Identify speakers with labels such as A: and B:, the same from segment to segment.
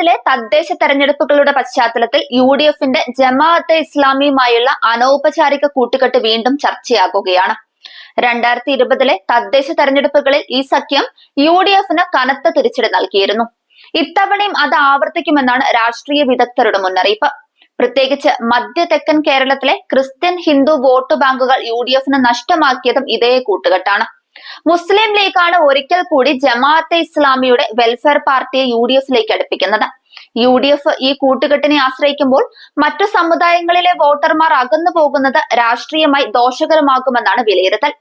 A: കേരളത്തിലെ തദ്ദേശ തെരഞ്ഞെടുപ്പുകളുടെ പശ്ചാത്തലത്തിൽ യു ഡി എഫിന്റെ ജമാഅത്തെ ഇസ്ലാമിയുമായുള്ള അനൗപചാരിക കൂട്ടുകെട്ട് വീണ്ടും ചർച്ചയാകുകയാണ്. രണ്ടായിരത്തി ഇരുപതിലെ തദ്ദേശ തെരഞ്ഞെടുപ്പുകളിൽ ഈ സഖ്യം യു ഡി എഫിന് കനത്ത തിരിച്ചടി നൽകിയിരുന്നു. ഇത്തവണയും അത് ആവർത്തിക്കുമെന്നാണ് രാഷ്ട്രീയ വിദഗ്ധരുടെ മുന്നറിയിപ്പ്. പ്രത്യേകിച്ച് മധ്യ തെക്കൻ കേരളത്തിലെ ക്രിസ്ത്യൻ ഹിന്ദു വോട്ട് ബാങ്കുകൾ യു ഡി എഫിന് നഷ്ടമാക്കിയതും ഇതേ കൂട്ടുകെട്ടാണ്. മുസ്ലിം ലീഗാണ് ഒരിക്കൽ കൂടി ജമാഅത്തെ ഇസ്ലാമിയുടെ വെൽഫെയർ പാർട്ടിയെ യു ഡി എഫിലേക്ക് അടുപ്പിക്കുന്നത് യു ഡി എഫ് ഈ കൂട്ടുകെട്ടിനെ ആശ്രയിക്കുമ്പോൾ മറ്റു സമുദായങ്ങളിലെ വോട്ടർമാർ അകന്നു പോകുന്നത് രാഷ്ട്രീയമായി ദോഷകരമാകുമെന്നാണ് വിലയിരുത്തൽ.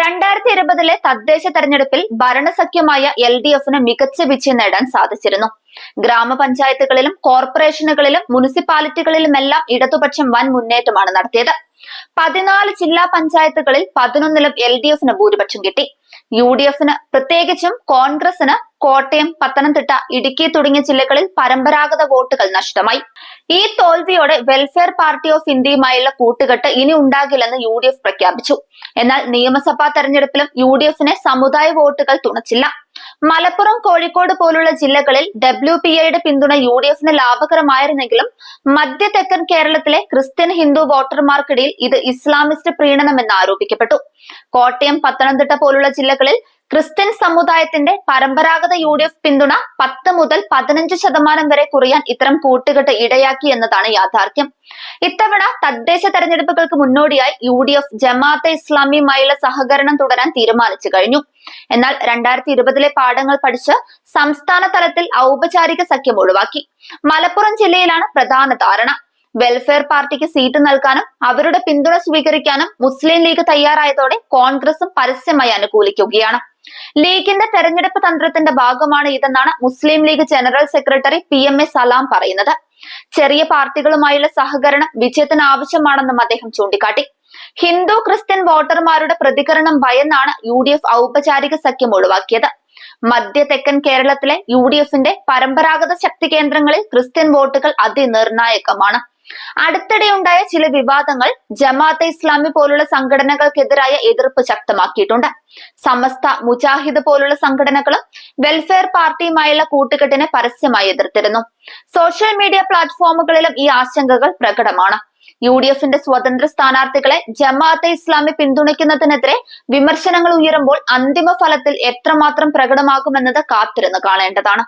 A: രണ്ടായിരത്തി ഇരുപതിലെ തദ്ദേശ തെരഞ്ഞെടുപ്പിൽ ഭരണസഖ്യമായ എൽ ഡി എഫിന് മികച്ച വിജയം നേടാൻ സാധിച്ചിരുന്നു. ഗ്രാമപഞ്ചായത്തുകളിലും കോർപ്പറേഷനുകളിലും മുനിസിപ്പാലിറ്റികളിലുമെല്ലാം ഇടതുപക്ഷം വൻ മുന്നേറ്റമാണ് നടത്തിയത്. പതിനാല് ജില്ലാ പഞ്ചായത്തുകളിൽ പതിനൊന്നിലും എൽ ഡി എഫിന് ഭൂരിപക്ഷം കിട്ടി. യു ഡി എഫിന് പ്രത്യേകിച്ചും കോൺഗ്രസിന് കോട്ടയം പത്തനംതിട്ട ഇടുക്കി തുടങ്ങിയ ജില്ലകളിൽ പരമ്പരാഗത വോട്ടുകൾ നഷ്ടമായി. ഈ തോൽവിയോടെ വെൽഫെയർ പാർട്ടി ഓഫ് ഇന്ത്യയുമായുള്ള കൂട്ടുകെട്ട് ഇനി ഉണ്ടാകില്ലെന്ന് യു ഡി എഫ് പ്രഖ്യാപിച്ചു. എന്നാൽ നിയമസഭാ തെരഞ്ഞെടുപ്പിലും യു ഡി എഫിനെ സമുദായ വോട്ടുകൾ തുണച്ചില്ല. മലപ്പുറം കോഴിക്കോട് പോലുള്ള ജില്ലകളിൽ ഡബ്ല്യു പി ഐയുടെ പിന്തുണ യു ഡി എഫിന് ലാഭകരമായിരുന്നെങ്കിലും മധ്യ തെക്കൻ കേരളത്തിലെ ക്രിസ്ത്യൻ ഹിന്ദു വോട്ടർമാർക്കിടയിൽ ഇത് ഇസ്ലാമിസ്റ്റ് പ്രീണനമെന്ന് ആരോപിക്കപ്പെട്ടു. കോട്ടയം പത്തനംതിട്ട പോലുള്ള ജില്ലകളിൽ ക്രിസ്ത്യൻ സമുദായത്തിന്റെ പരമ്പരാഗത യു ഡി എഫ് പിന്തുണ പത്ത് മുതൽ പതിനഞ്ച് ശതമാനം വരെ കുറയാൻ ഇത്തരം കൂട്ടുകെട്ട് ഇടയാക്കി എന്നതാണ് യാഥാർത്ഥ്യം. ഇത്തവണ തദ്ദേശ തെരഞ്ഞെടുപ്പുകൾക്ക് മുന്നോടിയായി യു ഡി എഫ് ജമാഅത്തെ ഇസ്ലാമിയുമായുള്ള സഹകരണം തുടരാൻ തീരുമാനിച്ചു കഴിഞ്ഞു. എന്നാൽ രണ്ടായിരത്തി ഇരുപതിലെ പാഠങ്ങൾ പഠിച്ച് സംസ്ഥാന തലത്തിൽ ഔപചാരിക സഖ്യം ഒഴിവാക്കി. മലപ്പുറം ജില്ലയിലാണ് പ്രധാന ധാരണ. വെൽഫെയർ പാർട്ടിക്ക് സീറ്റ് നൽകാനും അവരുടെ പിന്തുണ സ്വീകരിക്കാനും മുസ്ലിം ലീഗ് തയ്യാറായതോടെ കോൺഗ്രസും പരസ്യമായി അനുകൂലിക്കുകയാണ്. ലീഗിന്റെ തെരഞ്ഞെടുപ്പ് തന്ത്രത്തിന്റെ ഭാഗമാണ് ഇതെന്നാണ് Muslim League general secretary P M A Salam പറയുന്നത്. ചെറിയ പാർട്ടികളുമായുള്ള സഹകരണം വിജയത്തിന് ആവശ്യമാണെന്നും അദ്ദേഹം ചൂണ്ടിക്കാട്ടി. ഹിന്ദു ക്രിസ്ത്യൻ വോട്ടർമാരുടെ പ്രതികരണം ഭയന്നാണ് യു ഡി എഫ് ഔപചാരിക സഖ്യം ഒഴിവാക്കിയത്. മധ്യ തെക്കൻ കേരളത്തിലെ യു ഡി എഫിന്റെ പരമ്പരാഗത ശക്തി കേന്ദ്രങ്ങളിൽ ക്രിസ്ത്യൻ വോട്ടുകൾ അതിനിർണായകമാണ്. അടുത്തിടെ ഉണ്ടായ ചില വിവാദങ്ങൾ ജമാഅത്തെ ഇസ്ലാമി പോലുള്ള സംഘടനകൾക്കെതിരായ എതിർപ്പ് ശക്തമാക്കിയിട്ടുണ്ട്. സമസ്ത മുജാഹിദ് പോലുള്ള സംഘടനകളും വെൽഫെയർ പാർട്ടിയുമായുള്ള കൂട്ടുകെട്ടിനെ പരസ്യമായി എതിർത്തിരുന്നു. സോഷ്യൽ മീഡിയ പ്ലാറ്റ്ഫോമുകളിലും ഈ ആശങ്കകൾ പ്രകടമാണ്. യു ഡി എഫിന്റെ സ്വതന്ത്ര സ്ഥാനാർത്ഥികളെ ജമാഅത്തെ ഇസ്ലാമി പിന്തുണയ്ക്കുന്നതിനെതിരെ വിമർശനങ്ങൾ ഉയരുമ്പോൾ അന്തിമ ഫലത്തിൽ എത്രമാത്രം പ്രകടമാകുമെന്നത് കാത്തിരുന്ന് കാണേണ്ടതാണ്.